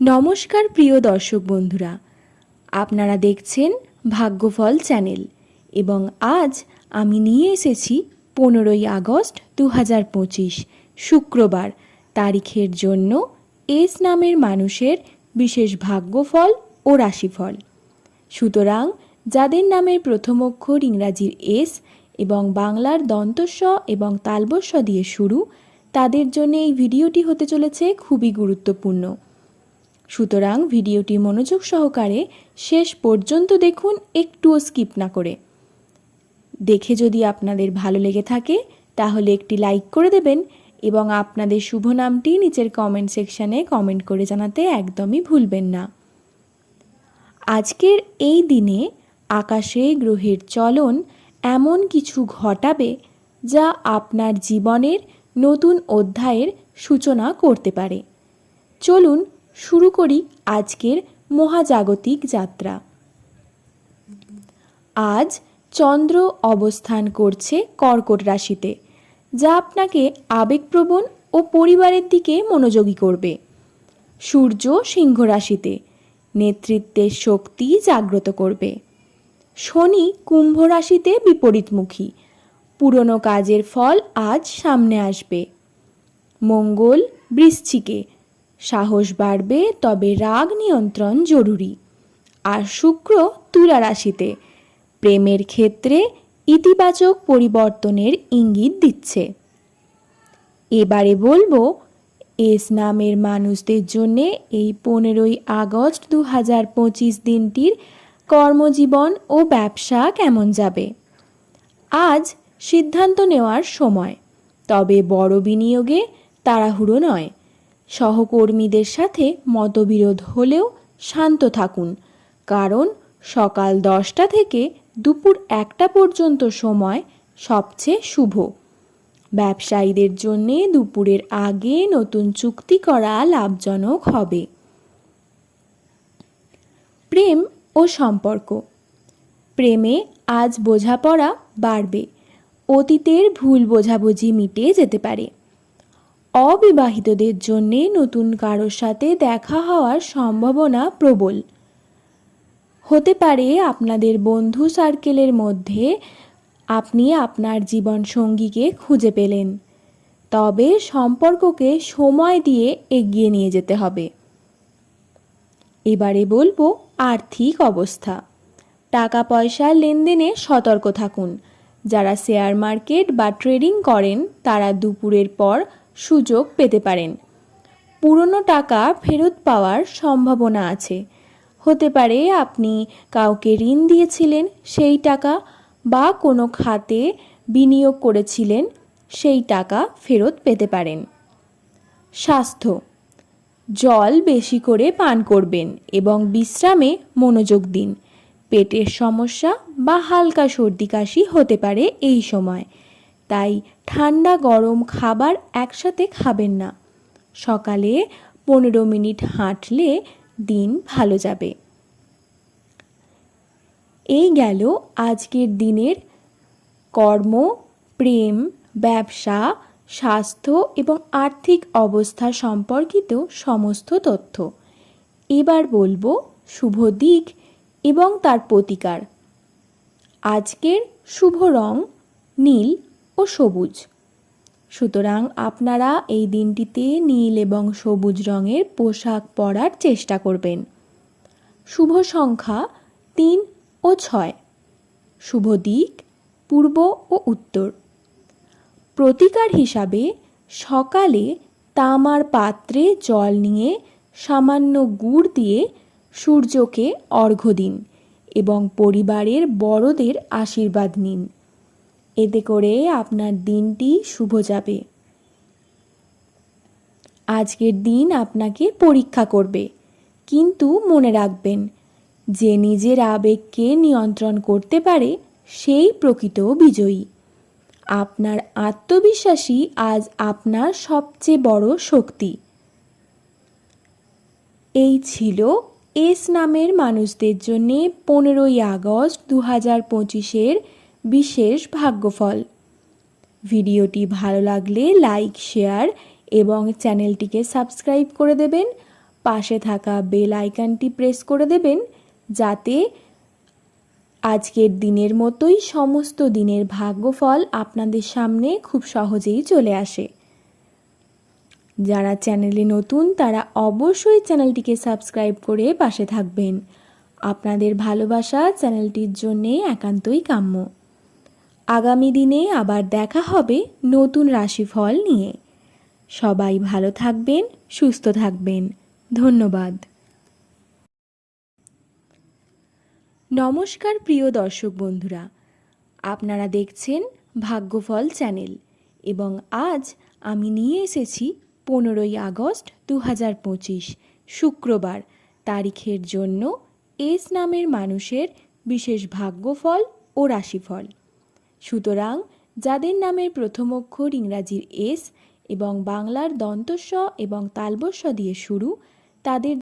নমস্কার প্রিয় দর্শক বন্ধুরা। আপনারা দেখছেন ভাগ্যফল চ্যানেল এবং আজ আমি নিয়ে এসেছি পনেরোই আগস্ট দু হাজার পঁচিশ শুক্রবার তারিখের জন্য এস নামের মানুষের বিশেষ ভাগ্যফল ও রাশিফল। সুতরাং যাদের নামের প্রথম অক্ষর ইংরাজির এস এবং বাংলার দন্তস্ব এবং তালবস্ব দিয়ে শুরু, তাদের জন্য এই ভিডিওটি হতে চলেছে খুবই গুরুত্বপূর্ণ। সুতরাং ভিডিওটি মনোযোগ সহকারে শেষ পর্যন্ত দেখুন, একটুও স্কিপ না করে। দেখে যদি আপনাদের ভালো লেগে থাকে, তাহলে একটি লাইক করে দেবেন এবং আপনাদের শুভ নামটি নিচের কমেন্ট সেকশানে কমেন্ট করে জানাতে একদমই ভুলবেন না। আজকের এই দিনে আকাশে গ্রহের চলন এমন কিছু ঘটাবে যা আপনার জীবনের নতুন অধ্যায়ের সূচনা করতে পারে। চলুন শুরু করি আজকের মহাজাগতিক যাত্রা। আজ চন্দ্র অবস্থান করছে কর্কট রাশিতে, যা আপনাকে আবেগপ্রবণ ও পরিবারের দিকে মনোযোগী করবে। সূর্য সিংহ রাশিতে, নেতৃত্বের শক্তি জাগ্রত করবে। শনি কুম্ভ রাশিতে বিপরীতমুখী, পুরনো কাজের ফল আজ সামনে আসবে। মঙ্গল বৃশ্চিকে সাহস বাড়বে, তবে রাগ নিয়ন্ত্রণ জরুরি। আর শুক্র তুলা রাশিতে, প্রেমের ক্ষেত্রে ইতিবাচক পরিবর্তনের ইঙ্গিত দিচ্ছে। এবারে বলব, এস নামের মানুষদের জন্যে এই পনেরোই আগস্ট দু হাজার পঁচিশ দিনটির কর্মজীবন ও ব্যবসা কেমন যাবে? আজ সিদ্ধান্ত নেওয়ার সময়, তবে বড় বিনিয়োগে তাড়াহুড়ো নয়। সহকর্মীদের সাথে মতবিরোধ হলেও শান্ত থাকুন, কারণ সকাল দশটা থেকে দুপুর একটা পর্যন্ত সময় সবচেয়ে শুভ। ব্যবসায়ীদের জন্যে দুপুরের আগে নতুন চুক্তি করা লাভজনক হবে। প্রেম ও সম্পর্ক। প্রেমে আজ বোঝাপড়া বাড়বে। অতীতের ভুল বোঝাবুঝি মিটে যেতে পারে। অবিবাহিতদের জন্যে নতুন কারোর সাথে দেখা হওয়ার সম্ভাবনা প্রবল। হতে পারে আপনাদের বন্ধু সার্কেলের মধ্যে আপনি আপনার জীবন সঙ্গীকে খুঁজে পেলেন, তবে সম্পর্ককে সময় দিয়ে এগিয়ে নিয়ে যেতে হবে। এবারে বলব আর্থিক অবস্থা। টাকা পয়সার লেনদেনে সতর্ক থাকুন। যারা শেয়ার মার্কেট বা ট্রেডিং করেন, তারা দুপুরের পর সুযোগ পেতে পারেন। পুরনো টাকা ফেরত পাওয়ার সম্ভাবনা আছে। হতে পারে আপনি কাউকে ঋণ দিয়েছিলেন, সেই টাকা বা কোনো খাতে বিনিয়োগ করেছিলেন, সেই টাকা ফেরত পেতে পারেন। স্বাস্থ্য। জল বেশি করে পান করবেন এবং বিশ্রামে মনোযোগ দিন। পেটের সমস্যা বা হালকা সর্দি কাশি হতে পারে এই সময়। তাই ঠান্ডা গরম খাবার একসাথে খাবেন না। সকালে পনেরো মিনিট হাঁটলে দিন ভালো যাবে। এই গেল আজকের দিনের কর্ম, প্রেম, ব্যবসা, স্বাস্থ্য এবং আর্থিক অবস্থা সম্পর্কিত সমস্ত তথ্য। এবার বলব শুভ দিক এবং তার প্রতিকার। আজকের শুভ রং নীল ও সবুজ। সুতরাং আপনারা এই দিনটিতে নীল এবং সবুজ রঙের পোশাক পরার চেষ্টা করবেন। শুভ সংখ্যা তিন ও ছয়। শুভ দিক, পূর্ব ও উত্তর। প্রতিকার হিসাবে সকালে তামার পাত্রে জল নিয়ে সামান্য গুড় দিয়ে সূর্যকে অর্ঘ্য দিন এবং পরিবারের বড়দের আশীর্বাদ নিন। এতে করে আপনার দিনটি শুভ যাবে। আজকের দিন আপনাকে পরীক্ষা করবে, কিন্তু মনে রাখবেন, যে নিজের আবেগকে নিয়ন্ত্রণ করতে পারে সেই প্রকৃত বিজয়ী। আপনার আত্মবিশ্বাসী আজ আপনার সবচেয়ে বড় শক্তি। এই ছিল এস নামের মানুষদের জন্যে পনেরোই আগস্ট দু হাজার পঁচিশের বিশেষ ভাগ্যফল। ভিডিওটি ভালো লাগলে লাইক, শেয়ার এবং চ্যানেলটিকে সাবস্ক্রাইব করে দেবেন। পাশে থাকা বেল আইকনটি প্রেস করে দেবেন যাতে আজকের দিনের মতোই সমস্ত দিনের ভাগ্যফল আপনাদের সামনে খুব সহজেই চলে আসে। যারা চ্যানেলে নতুন, তারা অবশ্যই চ্যানেলটিকে সাবস্ক্রাইব করে পাশে থাকবেন। আপনাদের ভালোবাসা চ্যানেলটির জন্যে একান্তই কাম্য। আগামী দিনে আবার দেখা হবে নতুন রাশিফল নিয়ে। সবাই ভালো থাকবেন, সুস্থ থাকবেন। ধন্যবাদ। নমস্কার প্রিয় দর্শক বন্ধুরা, আপনারা দেখছেন ভাগ্যফল চ্যানেল এবং আজ আমি নিয়ে এসেছি পনেরোই আগস্ট দু হাজার পঁচিশ, শুক্রবার, তারিখের জন্য এস নামের মানুষের বিশেষ ভাগ্যফল ও রাশিফল। সুতরাং যাদের নামের প্রথম অক্ষর ইংরাজির এস এবং বাংলার দন্তস্ব এবং তালবস্ব দিয়ে শুরু, তাদের